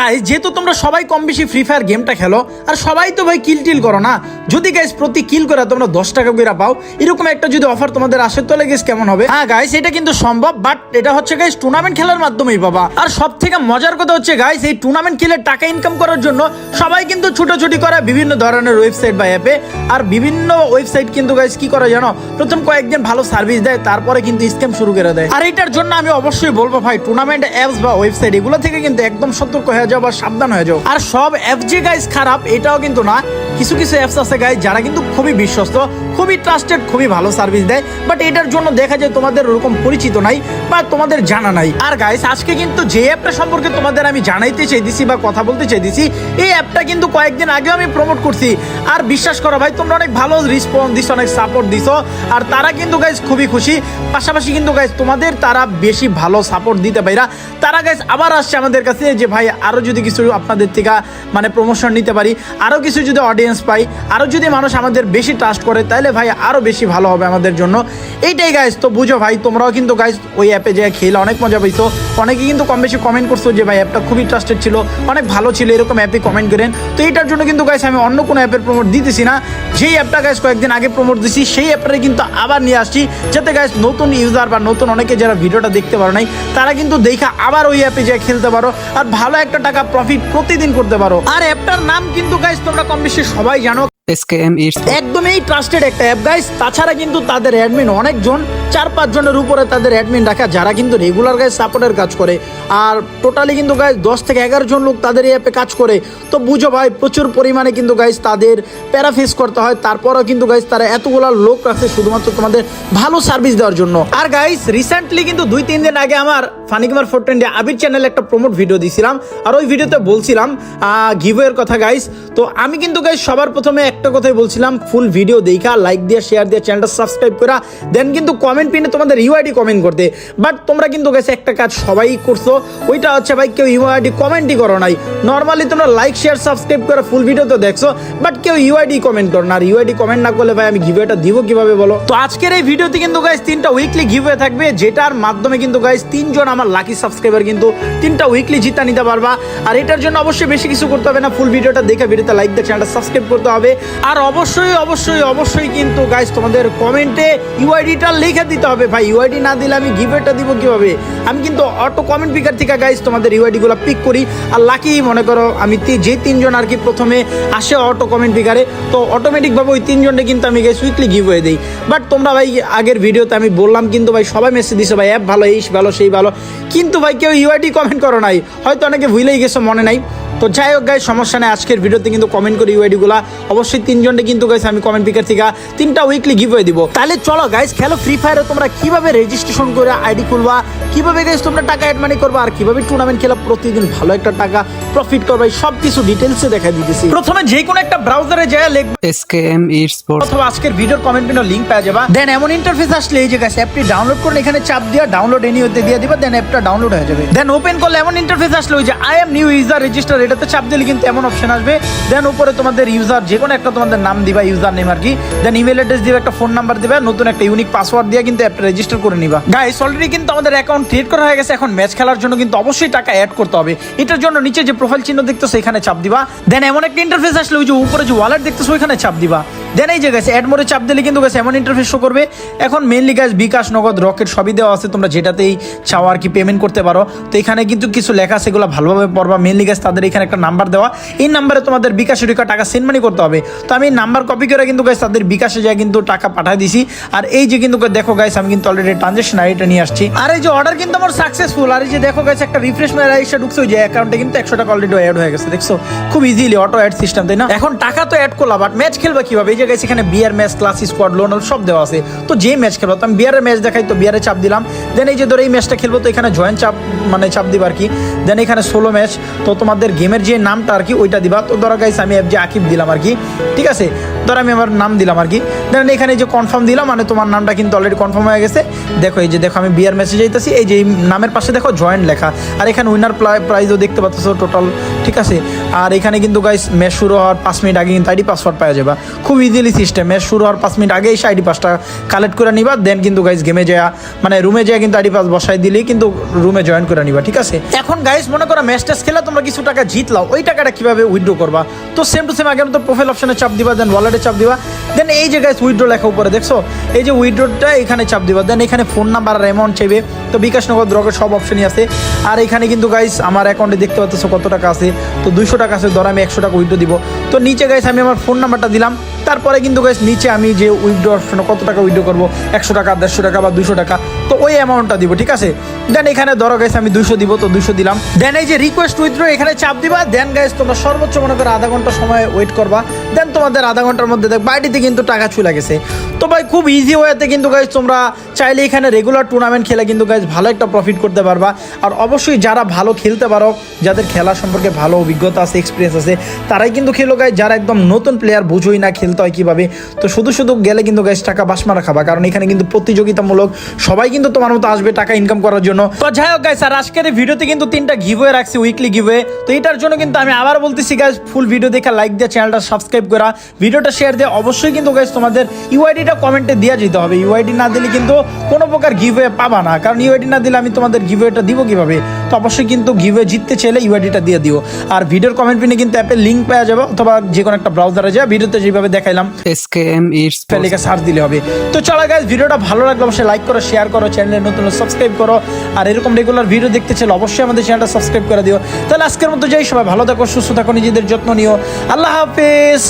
Guys যেহেতু তোমরা সবাই কম বেশি ফ্রি ফায়ার গেমটা খেলো, আর সবাই তো ভাই কিল টিল করো না, যদি গাইজ প্রতি কিল করে তোমরা দশ টাকা করে পাও, এরকম একটা যদি অফার তোমাদের আসে, তাহলে গেস কেমন হবে? হ্যাঁ গাইজ এটা কিন্তু সম্ভব বাট এটা হচ্ছে গাইজ টুর্নামেন্ট খেলার মাধ্যমেই পাবা আর সব থেকে মজার কথা হচ্ছে গাইজ এই টুর্নামেন্ট খেলে টাকা ইনকাম করার জন্য সবাই কিন্তু ছুটোছুটি করে বিভিন্ন ধরনের ওয়েবসাইট বা অ্যাপে আর বিভিন্ন ওয়েবসাইট কিন্তু গাইজ কি করে জানো? প্রথম কয়েকদিন ভালো সার্ভিস দেয়, তারপরে কিন্তু স্ক্যাম শুরু করে দেয়। আর এটার জন্য আমি অবশ্যই বলব ভাই টুর্নামেন্ট অ্যাপস বা ওয়েবসাইট এগুলো থেকে কিন্তু একদম সতর্ক হয়ে যাও বা সাবধান হয়ে যাও। আর সব যে গাইজ খারাপ এটাও কিন্তু না। কিছু কিছু অ্যাপস আছে গাইজ যারা কিন্তু খুবই বিশ্বস্ত, খুবই ট্রাস্টেড খুবই ভালো সার্ভিস দেয় বাট এটার জন্য দেখা যায় তোমাদের ওরকম পরিচিত নাই বা তোমাদের জানা নাই। আর গাইস আজকে কিন্তু যে অ্যাপটা সম্পর্কে তোমাদের আমি জানাইতে চাইতেছি বা কথা বলতে চাইতেছি, এই অ্যাপটা কিন্তু কয়েকদিন আগেও আমি প্রমোট করছি। আর বিশ্বাস করো ভাই, তোমরা অনেক ভালো রিসপন্স দিছো, অনেক সাপোর্ট দিছো, আর তারা কিন্তু গাইজ খুবই খুশি। পাশাপাশি কিন্তু গাইজ তোমাদের তারা বেশি ভালো সাপোর্ট দিতে পাইরা, তারা গাইজ আবার আসছে আমাদের কাছে যে ভাই আরও যদি কিছু আপনাদের থেকে মানে প্রমোশন নিতে পারি আরও কিছু যদি অডিয়েন্স পাই। আরও যদি মানুষ আমাদের বেশি ট্রাস্ট করে তাহলে ভাই আরও বেশি ভালো হবে আমাদের জন্য। এইটাই গাইজ তো বুঝো ভাই, তোমরাও কিন্তু গাইজ ওই অ্যাপে যে খেলে, অনেক মজা পাইছো। অনেকে কিন্তু কম বেশি কমেন্ট করছ যে ভাই অ্যাপটা খুবই ট্রাস্টেড ছিল, অনেক ভালো ছিল, এরকম অ্যাপে কমেন্ট করেন। তো এইটার জন্য কিন্তু গাইজ আমি অন্য কোনো অ্যাপের প্রমোট দিতেছি না। যেই অ্যাপটা গাইজ কয়েকদিন আগে প্রমোট দিছি, সেই অ্যাপটা কিন্তু আবার নিয়ে আসছি, যাতে গাইজ নতুন ইউজার বা নতুন অনেকে যারা ভিডিওটা দেখতে পারো নাই, তারা কিন্তু দেখা আবার ওই অ্যাপে যে খেলতে পারো। আর ভালো একটা টাকা প্রফিট প্রতিদিন করতে পারো। আর অ্যাপটার নাম কিন্তু গাইজ তোমরা কম বেশি সবাই জানো এসকেএম ইটস একদমই ট্রাস্টেড একটা অ্যাপ গাইস তাছাড়া কিন্তু তাদের অ্যাডমিন অনেকজন। চার পাঁচ জনের উপরে তাদের অ্যাডমিন রাখা, যারা কিন্তু রেগুলার গাইজ সাপোর্টের কাজ করে। আর টোটালি কিন্তু গাইজ দশ থেকে এগারো জন লোক তাদের এই অ্যাপে কাজ করে। তো বুঝো ভাই, প্রচুর পরিমাণে কিন্তু গাইজ তাদের প্যারাফেস করতে হয়। তারপরেও কিন্তু গাইজ তারা এতগুলো লোক রাখছে শুধুমাত্র তোমাদের ভালো সার্ভিস দেওয়ার জন্য। আর গাইজ রিসেন্টলি কিন্তু দুই তিন দিন আগে আমার ফানিকুমার ফোর টোয়েন্টি আবির চ্যানেলে একটা প্রমোট ভিডিও দিছিলাম। আর ওই ভিডিওতে বলছিলাম গিভওয়ের কথা গাইজ তো আমি কিন্তু গাইজ সবার প্রথমে একটা কথাই বলছিলাম ফুল ভিডিও দেখা লাইক দিয়ে শেয়ার দিয়ে চ্যানেলটা সাবস্ক্রাইব করা দেন কিন্তু কমেন্ট পিনে তোমাদের ইউআইডি কমেন্ট করতে। বাট তোমরা কিন্তু গেছে একটা কাজ সবাই করছ, ওইটা হচ্ছে ভাই কেউ ইউআইডি কমেন্টই করো নাই। নর্মালি তোমরা লাইক শেয়ার সাবস্ক্রাইব করে ফুল ভিডিও তো দেখছ বাট কেউ ইউআইডি কমেন্ট করো না। আর ইউআইডি কমেন্ট না করলে ভাই আমি গিভওয়েটা দিব কীভাবে বলো? তো আজকের এই ভিডিওতে কিন্তু গাইজ তিনটা উইকলি গিভওয়ে থাকবে, যেটার মাধ্যমে কিন্তু গাইজ তিনজন আমার লাকি সাবস্ক্রাইবার কিন্তু তিনটা উইকলি জিতা নিতে পারবা। আর এটার জন্য অবশ্যই বেশি কিছু করতে হবে না ফুল ভিডিওটা দেখে ভিডিওতে লাইক দিয়ে চ্যানেলটা সাবস্ক্রাইব করতে হবে। আর অবশ্যই অবশ্যই অবশ্যই কিন্তু গাইজ তোমাদের কমেন্টে ইউআইডিটা লিখে দিতে হবে ভাই ইউআইডি না দিলে আমি গিভওয়েটা দিব কীভাবে? আমি কিন্তু অটো কমেন্ট পিকার থেকে গাইজ তোমাদের ইউআইডি গুলো পিক করি। আর লাকি মনে করো আমি যে তিনজন আর কি প্রথমে আসে অটো কমেন্ট পিকারে তো অটোমেটিক ভাবে ওই তিনজনকে কিন্তু আমি গাইজ উইকলি গিভ হয়ে দিই। বাট তোমরা ভাই, আগের ভিডিওতে আমি বললাম কিন্তু ভাই, সবাই মেসেজ দিছো ভাই অ্যাপ ভালো, এই ভালো, সেই ভালো। কিন্তু ভাই কেউ ইউআইডি কমেন্ট করো নাই। হয়তো অনেকে ভুলেই গেছো, মনে নাই। তো যাই হোক গাইজ সমস্যা নেই, আজকের ভিডিওতে কিন্তু কমেন্ট করি ইউআইডি গুলা। অবশ্যই তিনজনকে কিন্তু গাইজ আমি কমেন্ট পিকার থেকে তিনটা উইকলি গিভ হয়ে দিব। তাহলে চলো গাইজ খেলো ফ্রি ফায়ারে তোমরা কীভাবে রেজিস্ট্রেশন করে আইডি খুলবা? কীভাবে গাইজ তোমরা টাকা অ্যাড মানি করবা? আর কীভাবে টুর্নামেন্ট খেলা প্রতিদিন ভালো একটা টাকা প্রফিট করবে? সব কিছু ডিটেলসে দেখা দিতেছি। প্রথমে যে কোনো একটা ব্রাউজারে যায় লিখবে এসকেএম ইটস স্পোর্টস অথবা আজকের ভিডিওর কমেন্ট পিনে লিংক পেয়ে যাবা। দেন এমন ইন্টারফেস আসলে এই যে গাইস অ্যাপটি ডাউনলোড করুন এখানে চাপ দিয়া ডাউনলোড এনি হতে দিয়ে দিবা দেন অ্যাপটা ডাউনলোড হয়ে যাবে। দেন ওপেন করলে এমন ইন্টারফেস আসলে ওই যে I am new user register এটাতে চাপ দিলে কিন্তু এমন অপশন আসবে। দেন উপরে তোমাদের ইউজার যে কোনো একটা তোমাদের নাম দিবা ইউজার নেম আর কি। দেন ইমেল অ্যাড্রেস দিবা একটা ফোন নাম্বার দিবা নতুন একটা ইউনিক পাসওয়ার্ড দিয়ে কিন্তু অ্যাপটা রেজিস্টার করে নিবা। গাইস অলরেডি কিন্তু আমাদের অ্যাকাউন্ট ক্রিয়েট করা হয়ে গেছে। এখন ম্যাচ খেলার জন্য কিন্তু অবশ্যই টাকা অ্যাড করতে হবে। এটার জন্য নিচে যে প্রোফাইল চিহ্ন দেখতেছো, এখানে চাপ দিবা। দেন এমন একটা ইন্টারফেস আসলে ওই যে উপরে যে ওয়ালেট দেখতেছো, ওইখানে চাপ দিবা। দেন এই যে গেছে অ্যাড মোড়ে চাপ দিলে কিন্তু গেছে এমন ইন্টারফেস শো করবে। এখন মেনলি গাছ বিকাশ নগদ রকেট সবই দেওয়া আছে, তোমরা যেটাতেই চাও আর কি পেমেন্ট করতে পারো। তো এখানে কিন্তু কিছু লেখা সেগুলো ভালোভাবে পড়বা। মেনলি গাছ তাদের এখানে একটা নাম্বার দেওয়া। এই নাম্বারে তোমাদের বিকাশে ঢুকা টাকা সেন্ড মানি করতে হবে। তো আমি নাম্বার কপি করে কিন্তু গাছ তাদের বিকাশে যায় কিন্তু টাকা পাঠিয়ে দিছি। আর এই যে কিন্তু দেখো গাইস আমি কিন্তু অলরেডি ট্রানজেকশন আইডিটা নিয়ে আসছি। আর এই যে অর্ডার কিন্তু আমার সাকসেসফুল আর এই যে দেখো গাইস একটা রিফ্রেশ মেরা এসে ঢুকছে, ওই যে অ্যাকাউন্টে কিন্তু একশো টাকা অলরেডি অ্যাড হয়ে গেছে, দেখছ? খুব ইজিলি অটো অ্যাড সিস্টেম তাই না? এখন টাকা তো অ্যাড করলাম বাট ম্যাচ খেলবা কীভাবে? যে গাইস এখানে বিয়ার ম্যাচ ক্লাস স্কোয়াড লোন সব দেওয়া আছে। তো যে ম্যাচ খেলব, তো আমি বিয়ারের ম্যাচ দেখাই, তো বিয়ারে চাপ দিলাম। দেন এই যে ধরো এই ম্যাচটা খেলব, তো এখানে জয়েন্ট চাপ মানে চাপ দিবা আর কি। দেন এখানে ষোলো ম্যাচ তো তোমাদের গেমের যে নামটা আর কি, ওইটা দিবা। তো ধরো গাইস আমি এফ যে আকিব দিলাম আর কি। ঠিক আছে? ধরো আমি আমার নাম দিলাম আর কি। দেন এখানে যে কনফার্ম দিলাম মানে তোমার নামটা কিন্তু অলরেডি কনফার্ম হয়ে গেছে। দেখো, এই যে দেখো, আমি বিয়ার মেসেজ যাইতেছি। এই যে নামের পাশে দেখো জয়েন্ট লেখা। আর এখানে উইনার প্রাইজও দেখতে পাচ্ছ টোটাল ঠিক আছে? আর এখানে কিন্তু গাইস ম্যাচ শুরু হওয়ার পাঁচ মিনিট আগে কিন্তু আইডি পাসওয়ার্ড পাওয়া যাবে। খুব ইজিলি সিস্টেম ম্যাচ শুরু হওয়ার পাঁচ মিনিট আগেই এসে আইডি পাসটা কালেক্ট করে নিবা দেন কিন্তু গাইস গেমে যাওয়া মানে রুমে যায় কিন্তু আইডি পাস বসাই দিলেই কিন্তু রুমে জয়েন করে নিবা, ঠিক আছে? এখন গাইস মনে করো ম্যাচ টেস্ট খেলে তোমরা কিছু টাকা জিতলাও, ওই টাকাটা কীভাবে উইথড্র করবা? তো সেম টু সেম আগে তো প্রোফাইল অপশনে চাপ দিবা দেন ওয়ালেটে চাপ দিবা। দেন এই যে গাইস উইথড্র লেখা উপরে, দেখছ? এই যে উইড্রোটা এখানে চাপ দিবা। দেন এখানে ফোন নাম্বার আর অ্যামাউন্ট চাইবে। তো বিকাশ নগদ সব অপশনই আছে। আর এখানে কিন্তু গাইস আমার অ্যাকাউন্টে দেখতে পাচ্ছ কত টাকা আছে। তো দুইশো টাকা আছে, ধরো আমি একশো টাকা উইথড্র দিব। তো নিচে গাইস আমি আমার ফোন নাম্বারটা দিলাম। তারপরে কিন্তু গাইস নিচে আমি যে উইথড্র অপশনে কত টাকা উইথড্র করব? একশো টাকা, দেড়শো টাকা বা দুশো টাকা। তো ওই অ্যামাউন্টটা দিব, ঠিক আছে? দেন এখানে ধরো গাইস আমি দুশো দিব, তো দুশো দিলাম। দেন এই যে রিকোয়েস্ট উইথড্র এখানে চাপ দিবা। দেন গাইস তোমরা সর্বোচ্চ মনে করো আধা ঘণ্টা সময় ওয়েট করবা। দেন তোমাদের আধা ঘণ্টার মধ্যে দেখ, বাড়িতে কিন্তু টাকা চলে গেছে। তো ভাই, খুব ইজি ওয়েতে কিন্তু গাইজ তোমরা চাইলে এখানে রেগুলার টুর্নামেন্ট খেলে কিন্তু গাইস ভালো একটা প্রফিট করতে পারবা। আর অবশ্যই যারা ভালো খেলতে পারো, যাদের খেলা সম্পর্কে ভালো অভিজ্ঞতা আছে এক্সপিরিয়েন্স আছে, তারাই কিন্তু খেলো গাইজ যারা একদম নতুন প্লেয়ার বুঝোই না খেলতে হয় কীভাবে, তো শুধু শুধু গেলে কিন্তু গাইস টাকা বাস মারা খাবা। কারণ এখানে কিন্তু প্রতিযোগিতামূলক সবাই কিন্তু তোমার মতো আসবে টাকা ইনকাম করার জন্য। তো যাই হোক গাইস আর আজকের ভিডিওতে কিন্তু তিনটা গিভওয়ে রাখছি উইকলি গিভওয়ে তো এটার জন্য কিন্তু আমি আবার বলতেছি গাইস ফুল ভিডিও দেখে লাইক দিয়ে চ্যানেলটা সাবস্ক্রাইব করা। ভিডিওটা শেয়ার দিয়ে অবশ্যই কিন্তু গাইস তোমাদের ইউআইডিটা কমেন্টে দেওয়া যেতে হবে। ইউআইডি না দিলে কিন্তু কোনো প্রকার গিভওয়ে পাবা না। কারণ ইউআইডি না দিলে আমি তোমাদের গিভওয়েটা দিব কীভাবে? তো অবশ্যই কিন্তু গিভওয়ে জিততে চাইলে ইউআইডিটা দিয়ে দিও। আর ভিডিওর কমেন্ট পিনে কিন্তু অ্যাপের লিঙ্ক পাওয়া যাবে অথবা যে কোনো একটা ব্রাউজারে যাবে ভিডিওতে যেভাবে দেখাইলাম S K M sports search দিলে হবে। তো চলো গাইজ ভিডিওটা ভালো লাগলে অবশ্যই লাইক করো শেয়ার করো চ্যানেলে নতুন সাবস্ক্রাইব করো। আর এরকম রেগুলার ভিডিও দেখতে চাইলে অবশ্যই আমাদের চ্যানেলটা সাবস্ক্রাইব করে দিও। তাহলে আজকের মতো যাই সবাই ভালো থাকো সুস্থ থাকো নিজেদের যত্ন নিও। আল্লাহ হাফেজ।